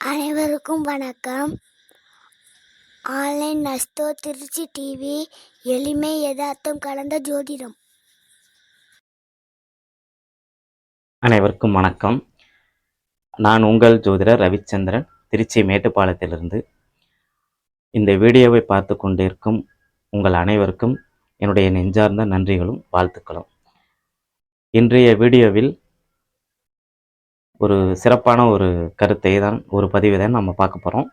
அனைவருக்கும் வணக்கம். Online நஸ்தோ Trichy TV எளிமை யதார்த்தம் கலந்த ஜோதிடம். அனைவருக்கும் வணக்கம். நான் உங்கள் ஜோதிடர் ரவிச்சந்திரன் திருச்சி மேட்டுப்பாளையத்திலிருந்து. இந்த வீடியோவை பார்த்து கொண்டிருக்கும் உங்கள் அனைவருக்கும் என்னுடைய நெஞ்சார்ந்த நன்றிகளும் வாழ்த்துக்களும். இன்றைய வீடியோவில் ஒரு சிறப்பான ஒரு கருத்தை தான் ஒரு பதிவை தான் நம்ம பார்க்க போகிறோம்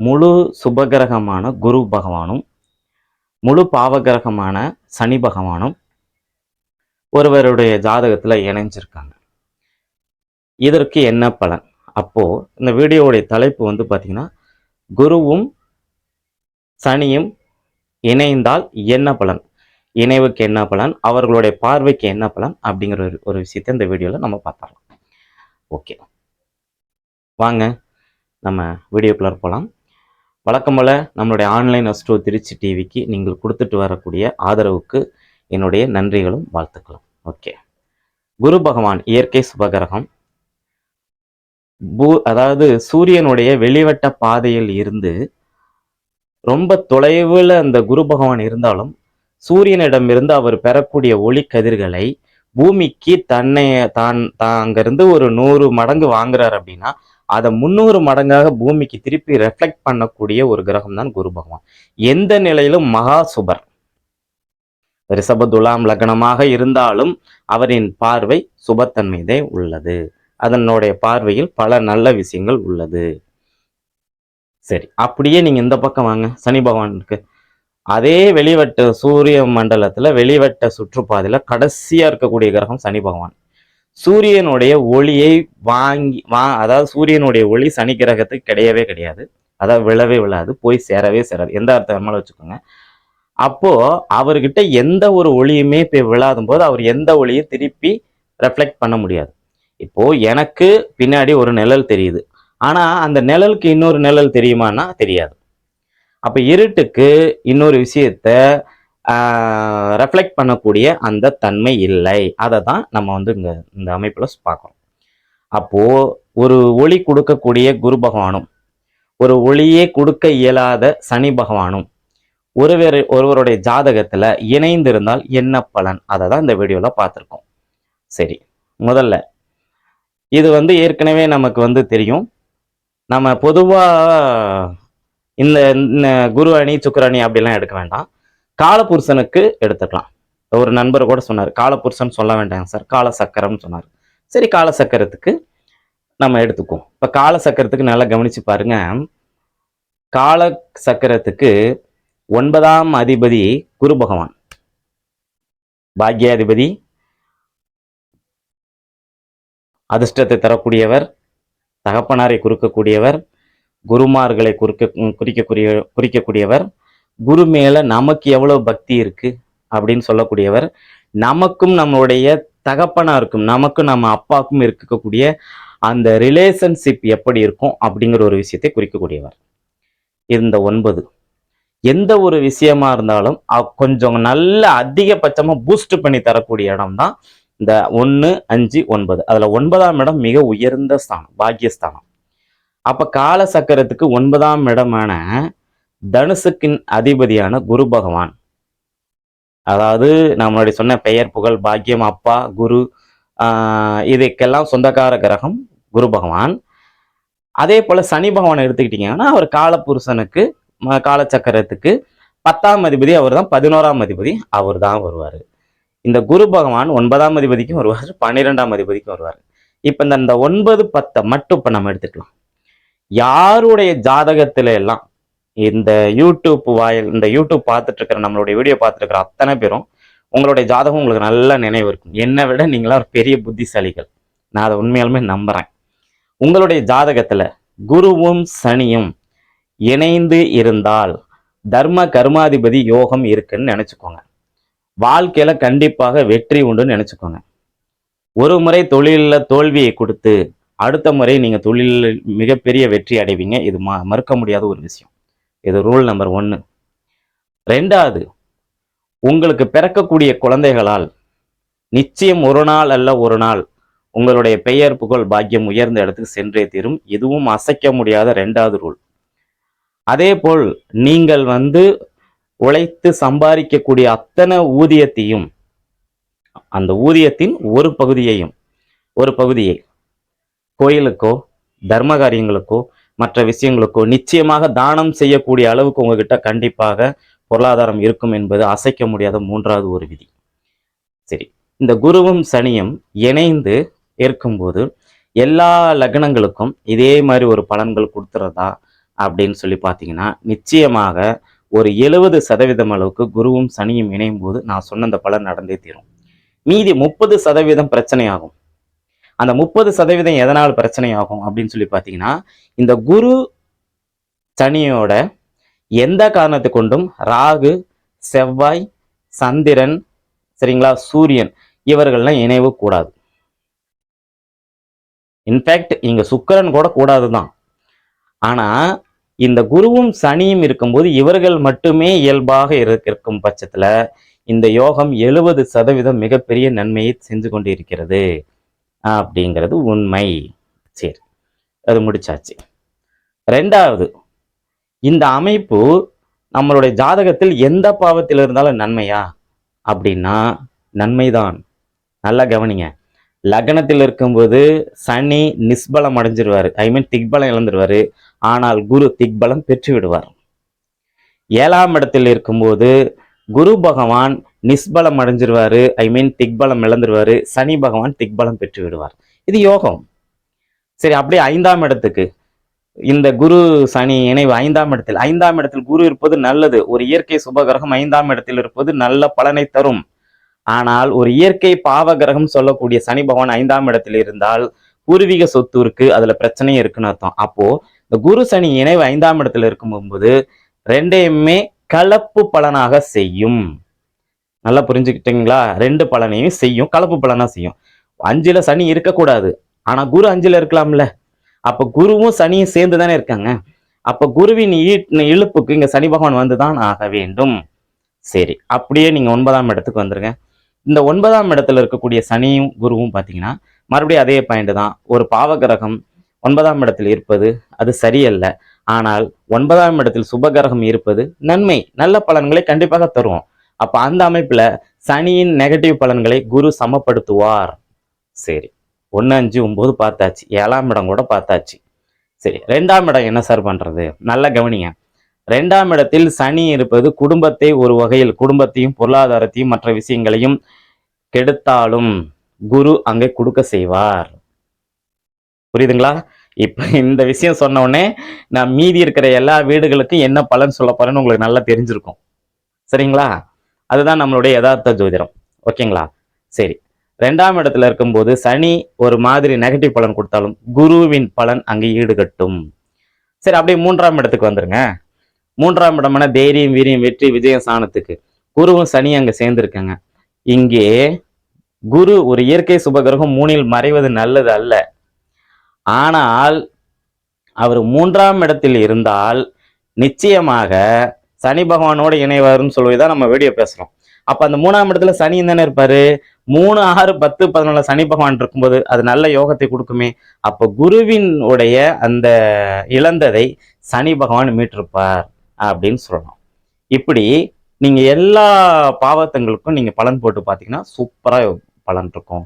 முழு சுபகிரகமான குரு பகவானும் முழு பாவகிரகமான சனி பகவானும் ஒருவருடைய ஜாதகத்தில் இணைஞ்சிருக்காங்க. இதற்கு என்ன பலன்? அப்போ இந்த வீடியோவுடைய தலைப்பு வந்து பார்த்தீங்கன்னா குருவும் சனியும் இணைந்தால் என்ன பலன்? இணைவுக்கு என்ன பலன் அவர்களுடைய பார்வைக்கு என்ன பலன் அப்படிங்கிற ஒரு ஒரு விஷயத்தை இந்த வீடியோவில் நம்ம பார்த்துடலாம். ஓகே. வாங்க நம்ம வீடியோக்குள்ளே போகலாம் வழக்கம் போல் நம்மளுடைய ஆன்லைன் அஸ்ட்ரோ திருச்சி டிவிக்கு நீங்கள் கொடுத்துட்டு வரக்கூடிய ஆதரவுக்கு என்னுடைய நன்றிகளும் வாழ்த்துக்களும். ஓகே. குரு பகவான் இயற்கை சுபகிரகம். பூ அதாவது சூரியனுடைய வெளிவட்ட பாதையில் இருந்து ரொம்ப தொலைவில் அந்த குரு பகவான் இருந்தாலும் சூரியனிடமிருந்து அவர் பெறக்கூடிய ஒளி கதிர்களை பூமிக்கு தன்னை தான் தான் அங்கிருந்து ஒரு நூறு மடங்கு வாங்குறார் அப்படின்னா அதை முந்நூறு மடங்காக பூமிக்கு திருப்பி ரெஃப்ளெக்ட் பண்ணக்கூடிய ஒரு கிரகம் தான் குரு பகவான். எந்த நிலையிலும் மகா சுபர். ரிஷப துலாம் லக்னமாக இருந்தாலும் அவரின் பார்வை சுபத்தன்மைதே உள்ளது. அதனுடைய பார்வையில் பல நல்ல விஷயங்கள் உள்ளது. சரி அப்படியே நீங்க இந்த பக்கம் வாங்க. சனி பகவானுக்கு அதே வெளிவட்ட சூரிய மண்டலத்தில் வெளிவட்ட சுற்றுப்பாதையில் கடைசியாக இருக்கக்கூடிய கிரகம் சனி பகவான். சூரியனுடைய ஒளியை வாங்கி வா அதாவது சூரியனுடைய ஒளி சனி கிரகத்துக்கு கிடையவே கிடையாது. அதாவது விழவே விழாது போய் சேரவே சேராது. எந்த அர்த்தம் வச்சுக்கோங்க. அப்போது அவர்கிட்ட எந்த ஒரு ஒளியுமே இப்போ விழாதும் போது அவர் எந்த ஒளியும் திருப்பி ரெஃப்ளெக்ட் பண்ண முடியாது. இப்போது எனக்கு பின்னாடி ஒரு நிழல் தெரியுது. ஆனால் அந்த நிழலுக்கு இன்னொரு நிழல் தெரியுமான்னா தெரியாது. அப்போ இருட்டுக்கு இன்னொரு விஷயத்த ரெஃப்ளெக்ட் பண்ணக்கூடிய அந்த தன்மை இல்லை. அதை தான் நம்ம வந்து இங்கே இந்த அமைப்பில் பார்க்குறோம் அப்போது ஒரு ஒளி கொடுக்கக்கூடிய குரு பகவானும் ஒரு ஒளியே கொடுக்க இயலாத சனி பகவானும் ஒருவர் ஒருவருடைய ஜாதகத்தில் இணைந்திருந்தால் என்ன பலன்? அதை தான் இந்த வீடியோவில் பார்த்துருக்கோம். சரி முதல்ல இது வந்து ஏற்கனவே நமக்கு வந்து தெரியும். நம்ம பொதுவாக இந்த இந்த குரு அணி சுக்கிர அணி அப்படிலாம் எடுக்க வேண்டாம். காலபுருஷனுக்கு எடுத்துக்கலாம். ஒரு நண்பர் கூட சொன்னார் காலபுருஷன் சொல்ல வேண்டாங்க சார் கால சக்கரம்னு சொன்னார். சரி கால சக்கரத்துக்கு நம்ம எடுத்துக்குவோம். இப்போ கால சக்கரத்துக்கு நல்லா கவனிச்சு பாருங்க. கால சக்கரத்துக்கு ஒன்பதாம் அதிபதி குரு பகவான். பாக்யாதிபதி அதிர்ஷ்டத்தை தரக்கூடியவர் தகப்பனாரை குறுக்கக்கூடியவர் குருமார்களை குறிக்க குறிக்கக்கூடிய குறிக்கக்கூடியவர். குரு மேல நமக்கு எவ்வளவு பக்தி இருக்கு அப்படின்னு சொல்லக்கூடியவர். நமக்கும் நம்மளுடைய தகப்பனாருக்கும் நமக்கும் நம்ம அப்பாவுக்கும் இருக்கக்கூடிய அந்த ரிலேஷன்ஷிப் எப்படி இருக்கும் அப்படிங்கிற ஒரு விஷயத்தை குறிக்கக்கூடியவர். இந்த ஒன்பது. எந்த ஒரு விஷயமா இருந்தாலும் கொஞ்சம் நல்ல அதிகபட்சமா பூஸ்ட் பண்ணி தரக்கூடிய இடம் தான் இந்த ஒன்று அஞ்சு ஒன்பது. அதுல ஒன்பதாம் இடம் மிக உயர்ந்த ஸ்தானம் பாக்கியஸ்தானம். அப்போ கால சக்கரத்துக்கு ஒன்பதாம் இடமான தனுசுக்கின் அதிபதியான குரு பகவான். அதாவது நம்மளுடைய சொன்ன பெயர் புகழ் பாக்கியம் அப்பா குரு ஆஹ் இதுக்கெல்லாம் சொந்தக்கார கிரகம் குரு பகவான். அதே போல சனி பகவானை எடுத்துக்கிட்டீங்கன்னா அவர் காலபுருஷனுக்கு ம- காலச்சக்கரத்துக்கு பத்தாம் அதிபதி அவர் தான் பதினோராம் அதிபதி அவர் தான் வருவார். இந்த குரு பகவான் ஒன்பதாம் அதிபதிக்கும் வருவார் பன்னிரெண்டாம் அதிபதிக்கும் வருவார். இப்போ இந்த இந்த ஒன்பது பத்தை மட்டும் இப்போ நம்ம எடுத்துக்கலாம். யாருடைய ஜாதகத்தில எல்லாம் இந்த யூடியூப் வாயில் இந்த யூடியூப் பார்த்துட்டு இருக்கிற நம்மளுடைய வீடியோ பார்த்துட்டு இருக்கிற அத்தனை பேரும் உங்களுடைய ஜாதகம் உங்களுக்கு நல்ல நினைவு இருக்கும். என்னை விட நீங்களாம் ஒரு பெரிய புத்திசாலிகள். நான் அதை உண்மையாலுமே நம்புறேன். உங்களுடைய ஜாதகத்துல குருவும் சனியும் இணைந்து இருந்தால் தர்ம கர்மாதிபதி யோகம் இருக்குன்னு நினச்சிக்கோங்க. வாழ்க்கையில கண்டிப்பாக வெற்றி உண்டுன்னு நினச்சிக்கோங்க. ஒரு முறை தொழிலில் தோல்வியை கொடுத்து அடுத்த முறை நீங்கள் தொழிலில் மிகப்பெரிய வெற்றி அடைவீங்க. இது ம மறுக்க முடியாத ஒரு விஷயம். இது ரூல் நம்பர் ஒன்று ரெண்டாவது உங்களுக்கு பிறக்கக்கூடிய குழந்தைகளால் நிச்சயம் ஒரு நாள் அல்ல ஒரு நாள் உங்களுடைய பெயர் புகழ் பாக்கியம் உயர்ந்த இடத்துக்கு சென்றே தீரும். இதுவும் அசைக்க முடியாத ரெண்டாவது ரூல் அதே போல் நீங்கள் வந்து உழைத்து சம்பாதிக்கக்கூடிய அத்தனை ஊதியத்தையும் அந்த ஊதியத்தின் ஒரு பகுதியையும் ஒரு பகுதியை கோயிலுக்கோ தர்ம காரியங்களுக்கோ மற்ற விஷயங்களுக்கோ நிச்சயமாக தானம் செய்யக்கூடிய அளவுக்கு உங்ககிட்ட கண்டிப்பாக பொருளாதாரம் இருக்கும் என்பது அசைக்க முடியாத மூன்றாவது ஒரு விதி. சரி இந்த குருவும் சனியும் இணைந்து இருக்கும்போது எல்லா லக்னங்களுக்கும் இதே மாதிரி ஒரு பலன்கள் கொடுத்துறதா அப்படின்னு சொல்லி பார்த்தீங்கன்னா நிச்சயமாக ஒரு எழுபது சதவீதம் அளவுக்கு குருவும் சனியும் இணையும் போது நான் சொன்ன அந்த பலன் நடந்தே தீரும். மீதி முப்பது சதவீதம் பிரச்சனையாகும். அந்த முப்பது சதவீதம் எதனால் பிரச்சனையாகும் அப்படின்னு சொல்லி பார்த்தீங்கன்னா இந்த குரு சனியோட எந்த காரணத்தை கொண்டும் ராகு செவ்வாய் சந்திரன் சரிங்களா சூரியன் இவர்கள்லாம் இணைவு கூடாது. இன்ஃபேக்ட் இங்க சுக்கரன் கூட கூடாது தான் ஆனா இந்த குருவும் சனியும் இருக்கும்போது இவர்கள் மட்டுமே இயல்பாக இருக்கும் பட்சத்துல இந்த யோகம் எழுபது சதவீதம் மிகப்பெரிய நன்மையை செஞ்சு கொண்டு இருக்கிறது அப்படிங்கிறது உண்மை. சரி அது முடிச்சாச்சு. ரெண்டாவது இந்த அமைப்பு நம்மளுடைய ஜாதகத்தில் எந்த பாவத்தில் இருந்தாலும் நன்மையா? அப்படின்னா நன்மைதான். நல்லா கவனிங்க. லக்னத்தில் இருக்கும்போது சனி நிஸ்பலம் அடைஞ்சிருவாரு. ஐ மீன் திக்பலம் இழந்துருவாரு. ஆனால் குரு திக்பலம் பெற்று விடுவார் ஏழாம் இடத்தில் இருக்கும்போது குரு பகவான் நிஸ்பலம் அடைஞ்சிருவாரு. ஐ மீன் திக்பலம் இழந்துருவாரு. சனி பகவான் திக்பலம் பெற்று விடுவார். இது யோகம். சரி அப்படியே ஐந்தாம் இடத்துக்கு. இந்த குரு சனி இணைவு ஐந்தாம் இடத்தில். ஐந்தாம் இடத்தில் குரு இருப்பது நல்லது. ஒரு இயற்கை சுபகிரகம் ஐந்தாம் இடத்தில் இருப்பது நல்ல பலனை தரும். ஆனால் ஒரு இயற்கை பாவ கிரகம் சொல்லக்கூடிய சனி பகவான் ஐந்தாம் இடத்தில் இருந்தால் பூர்வீக சொத்து இருக்கு அதுல பிரச்சனையும் இருக்குன்னு அர்த்தம். அப்போ இந்த குரு சனி இணைவு ஐந்தாம் இடத்துல இருக்கும்போது ரெண்டையுமே கலப்பு பலனாக செய்யும். நல்லா புரிஞ்சுக்கிட்டீங்களா? ரெண்டு பலனையும் செய்யும். கலப்பு பலனா செய்யும். அஞ்சுல சனி இருக்கக்கூடாது. ஆனா குரு அஞ்சுல இருக்கலாம்ல. அப்ப குருவும் சனியும் சேர்ந்து தானே இருக்காங்க. அப்ப குருவின் ஈட்ன இழுப்புக்கு இங்க சனி பகவான் வந்துதான் ஆக வேண்டும். சரி அப்படியே நீங்க ஒன்பதாம் இடத்துக்கு வந்துருங்க. இந்த ஒன்பதாம் இடத்துல இருக்கக்கூடிய சனியும் குருவும் பாத்தீங்கன்னா மறுபடியும் அதே பாயிண்ட் தான். ஒரு பாவகிரகம் ஒன்பதாம் இடத்தில் இருப்பது அது சரியல்ல. ஆனால் ஒன்பதாம் இடத்தில் சுபகிரகம் இருப்பது நன்மை. நல்ல பலன்களை கண்டிப்பாக தருவோம். அப்ப அந்த அமைப்புல சனியின் நெகட்டிவ் பலன்களை குரு சமப்படுத்துவார். சரி. ஒன்று அஞ்சு ஒம்பது பார்த்தாச்சு. ஏழாம் இடம் கூட பார்த்தாச்சு. சரி. ரெண்டாம் இடம் என்ன சார் பண்ணுறது நல்லா கவனிங்க. ரெண்டாம் இடத்தில் சனி இருப்பது குடும்பத்தை ஒரு வகையில் குடும்பத்தையும் பொருளாதாரத்தையும் மற்ற விஷயங்களையும் கெடுத்தாலும் குரு அங்கே கொடுக்க செய்வார். புரியுதுங்களா? இப்போ இந்த விஷயம் சொன்னோடனே நான் மீதி இருக்கிற எல்லா வீடுகளுக்கும் என்ன பலன் சொல்ல போறேன்னு உங்களுக்கு நல்லா தெரிஞ்சிருக்கும். சரிங்களா? அதுதான் நம்மளுடைய யதார்த்த ஜோதிடம். ஓகேங்களா? சரி. ரெண்டாம் இடத்துல இருக்கும்போது சனி ஒரு மாதிரி நெகட்டிவ் பலன் கொடுத்தாலும் குருவின் பலன் அங்கே ஈடுகட்டும். சரி அப்படியே மூன்றாம் இடத்துக்கு வந்துருங்க. மூன்றாம் இடமான தைரியம் வீரியம் வெற்றி விஜயம் சாணத்துக்கு குருவும் சனி அங்கே சேர்ந்துருக்காங்க. இங்கே குரு ஒரு இயற்கை சுபகிரகம் மூணில் மறைவது நல்லது அல்ல. ஆனால் அவர் மூன்றாம் இடத்தில் இருந்தால் நிச்சயமாக சனி பகவானோட சொல்லி சொல்லுவதுதான் நம்ம வீடியோ பேசுறோம். அப்ப அந்த மூணாம் இடத்துல சனி தானே இருப்பாரு? மூணு ஆறு பத்து பதினொன்று சனி பகவான் இருக்கும்போது அது நல்ல யோகத்தை கொடுக்குமே. அப்ப குருவின் உடைய அந்த இழந்ததை சனி பகவான் மீட்டிருப்பார் அப்படின்னு சொல்லலாம். இப்படி நீங்க எல்லா பாவத்தங்களுக்கும் நீங்க பலன் போட்டு பார்த்தீங்கன்னா சூப்பரா பலன் இருக்கும்.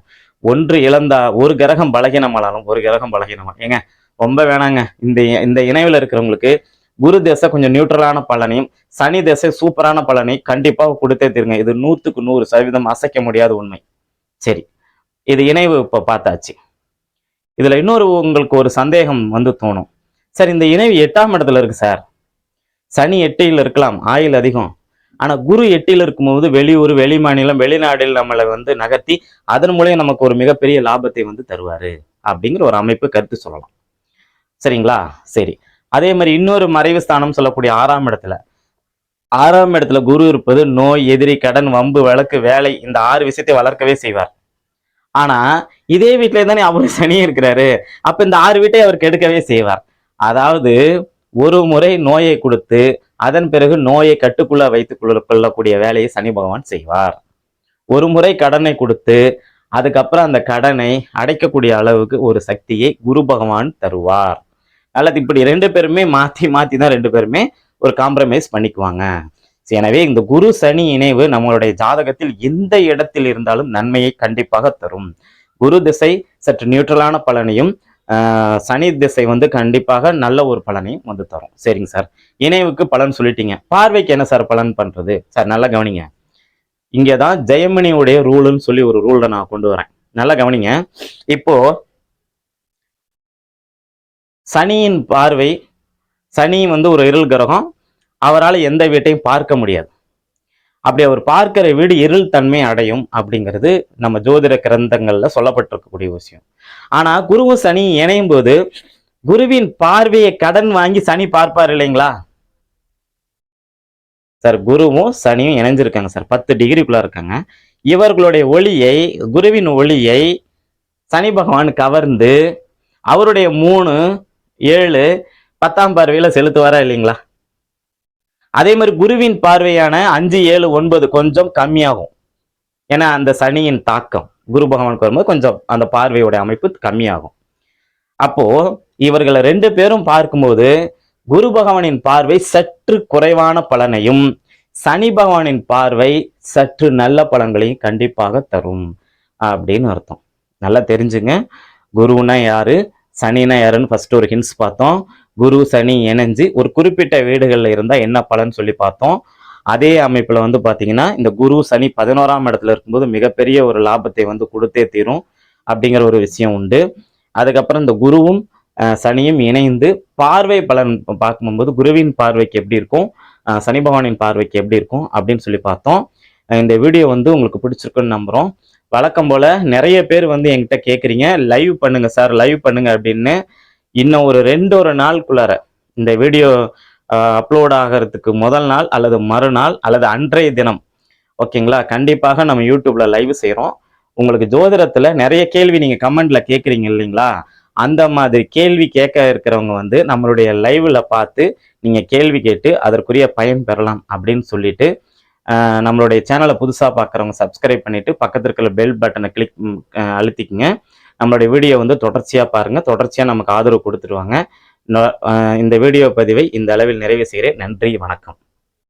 ஒன்று இழந்தா ஒரு கிரகம் பலகீனமானாலும் ஒரு கிரகம் பலகீனமா ஏங்க ரொம்ப வேணாங்க. இந்த இந்த இணைவில் இருக்கிறவங்களுக்கு குரு தசை கொஞ்சம் நியூட்ரலான பலனையும் சனி தசை சூப்பரான பலனையும் கண்டிப்பாக கொடுத்தே தீருங்க. இது நூற்றுக்கு நூறு சதவீதம் அசைக்க முடியாத உண்மை. சரி இது இணைவு இப்போ பார்த்தாச்சு. இதில் இன்னொரு உங்களுக்கு ஒரு சந்தேகம் வந்து தோணும். சார் இந்த இணைவு எட்டாம் இடத்துல இருக்கு சார். சனி எட்டையில் இருக்கலாம் ஆயில் அதிகம். ஆனா குரு எட்டில இருக்கும்போது வெளியூர் வெளி மாநிலம் வெளிநாடில் நம்மளை வந்து நகர்த்தி அதன் மூலியம் நமக்கு ஒரு மிகப்பெரிய லாபத்தை வந்து தருவாரு அப்படிங்கிற ஒரு அமைப்பு கருத்து சொல்லலாம். சரிங்களா? சரி. அதே மாதிரி இன்னொரு மறைவு ஸ்தானம் சொல்லக்கூடிய ஆறாம் இடத்துல. ஆறாம் இடத்துல குரு இருப்பது நோய் எதிரி கடன் வம்பு வழக்கு வேலை இந்த ஆறு விஷயத்தை வளர்க்கவே செய்வார். ஆனா இதே வீட்டிலே தானே அவரு சனி இருக்கிறாரு. அப்ப இந்த ஆறு வீட்டை அவர் கெடுக்கவே செய்வார். அதாவது ஒரு முறை நோயை கொடுத்து அதன் பிறகு நோயை கட்டுக்குள்ள வைத்துக் கொள்ள கொள்ளக்கூடிய வேலையை சனி பகவான் செய்வார். ஒரு முறை கடனை கொடுத்து அதுக்கப்புறம் அந்த கடனை அடைக்கக்கூடிய அளவுக்கு ஒரு சக்தியை குரு பகவான் தருவார். அல்லது இப்படி ரெண்டு பேருமே மாத்தி மாத்தி தான் ரெண்டு பேருமே ஒரு காம்ப்ரமைஸ் பண்ணிக்குவாங்க. எனவே இந்த குரு சனி இணைவு நம்மளுடைய ஜாதகத்தில் எந்த இடத்தில் இருந்தாலும் நன்மையை கண்டிப்பாக தரும். குரு திசை சற்று நியூட்ரலான பலனையும் சனி திசை வந்து கண்டிப்பாக நல்ல ஒரு பலனையும் வந்து தரும். சரிங்க சார். இணைவுக்கு பலன் சொல்லிட்டீங்க. பார்வைக்கு என்ன சார் பலன் பண்றது? சார் நல்லா கவனிங்க. இங்கே தான் ஜெயமணியுடைய ரூலுன்னு சொல்லி ஒரு ரூலை நான் கொண்டு வரேன். நல்லா கவனிங்க. இப்போ சனியின் பார்வை சனி வந்து ஒரு இருள் கிரகம். அவரால் எந்த வீட்டையும் பார்க்க முடியாது. அப்படி அவர் பார்க்கிற வீடு இருள் தன்மை அடையும் அப்படிங்கிறது நம்ம ஜோதிட கிரந்தங்கள்ல சொல்லப்பட்டிருக்கக்கூடிய விஷயம். ஆனா குருவும் சனி இணையும் போது குருவின் பார்வையை கடன் வாங்கி சனி பார்ப்பார் இல்லைங்களா? சார் குருவும் சனியும் இணைஞ்சிருக்காங்க சார். பத்து டிகிரிக்குள்ள இருக்காங்க. இவர்களுடைய ஒளியை குருவின் ஒளியை சனி பகவான் கவர்ந்து அவருடைய மூணு ஏழு பத்தாம் பார்வையில செலுத்துவாரா இல்லைங்களா? அதே மாதிரி குருவின் பார்வையான அஞ்சு ஏழு ஒன்பது கொஞ்சம் கம்மியாகும். ஏன்னா அந்த சனியின் தாக்கம் குரு பகவானுக்கு வரும்போது கொஞ்சம் அந்த பார்வையோட அமைப்பு கம்மியாகும். அப்போ இவர்களை ரெண்டு பேரும் பார்க்கும்போது குரு பகவானின் பார்வை சற்று குறைவான பலனையும் சனி பகவானின் பார்வை சற்று நல்ல பலன்களையும் கண்டிப்பாக தரும் அப்படின்னு அர்த்தம். நல்லா தெரிஞ்சுங்க. குருன்னா யாரு? சனினா யாருன்னு ஃபர்ஸ்ட் ஒரு ஹின்ஸ் பார்த்தோம். குரு சனி இணைஞ்சு ஒரு குறிப்பிட்ட வீடுகளில் இருந்தால் என்ன பலன் சொல்லி பார்த்தோம். அதே அமைப்பில் வந்து பார்த்தீங்கன்னா இந்த குரு சனி பதினோராம் இடத்துல இருக்கும்போது மிகப்பெரிய ஒரு லாபத்தை வந்து கொடுத்தே தீரும் அப்படிங்கிற ஒரு விஷயம் உண்டு. அதுக்கப்புறம் இந்த குருவும் சனியும் இணைந்து பார்வை பலன் பார்க்கும்போது குருவின் பார்வைக்கு எப்படி இருக்கும் சனி பகவானின் பார்வைக்கு எப்படி இருக்கும் அப்படின்னு சொல்லி பார்த்தோம். இந்த வீடியோ வந்து உங்களுக்கு பிடிச்சிருக்குன்னு நம்புகிறோம் வழக்கம் போல் நிறைய பேர் வந்து என்கிட்ட கேட்குறீங்க லைவ் பண்ணுங்கள் சார் லைவ் பண்ணுங்கள் அப்படின்னு இன்னும் ஒரு ரெண்டு ஒரு நாளுக்குள்ளார இந்த வீடியோ அப்லோட் ஆகிறதுக்கு முதல் நாள் அல்லது மறுநாள் அல்லது அன்றைய தினம். ஓகேங்களா கண்டிப்பாக நம்ம யூடியூப்பில் லைவ் செய்கிறோம் உங்களுக்கு ஜோதிடத்தில் நிறைய கேள்வி நீங்கள் கமெண்டில் கேட்குறீங்க இல்லைங்களா? அந்த மாதிரி கேள்வி கேட்க இருக்கிறவங்க வந்து நம்மளுடைய லைவில் பார்த்து நீங்கள் கேள்வி கேட்டு அதற்குரிய பயன் பெறலாம் அப்படின்னு சொல்லிட்டு நம்மளுடைய சேனலை புதுசாக பார்க்குறவங்க சப்ஸ்கிரைப் பண்ணிவிட்டு பக்கத்தில் இருக்கிற பெல் பட்டனை கிளிக் அழுத்திக்கங்க. நம்மளுடைய வீடியோ வந்து தொடர்ச்சியாக பாருங்கள் தொடர்ச்சியாக நமக்கு ஆதரவு கொடுத்துருவாங்க. இந்த வீடியோ பதிவை இந்த அளவில் நிறைவு செய்கிறேன். நன்றி வணக்கம்.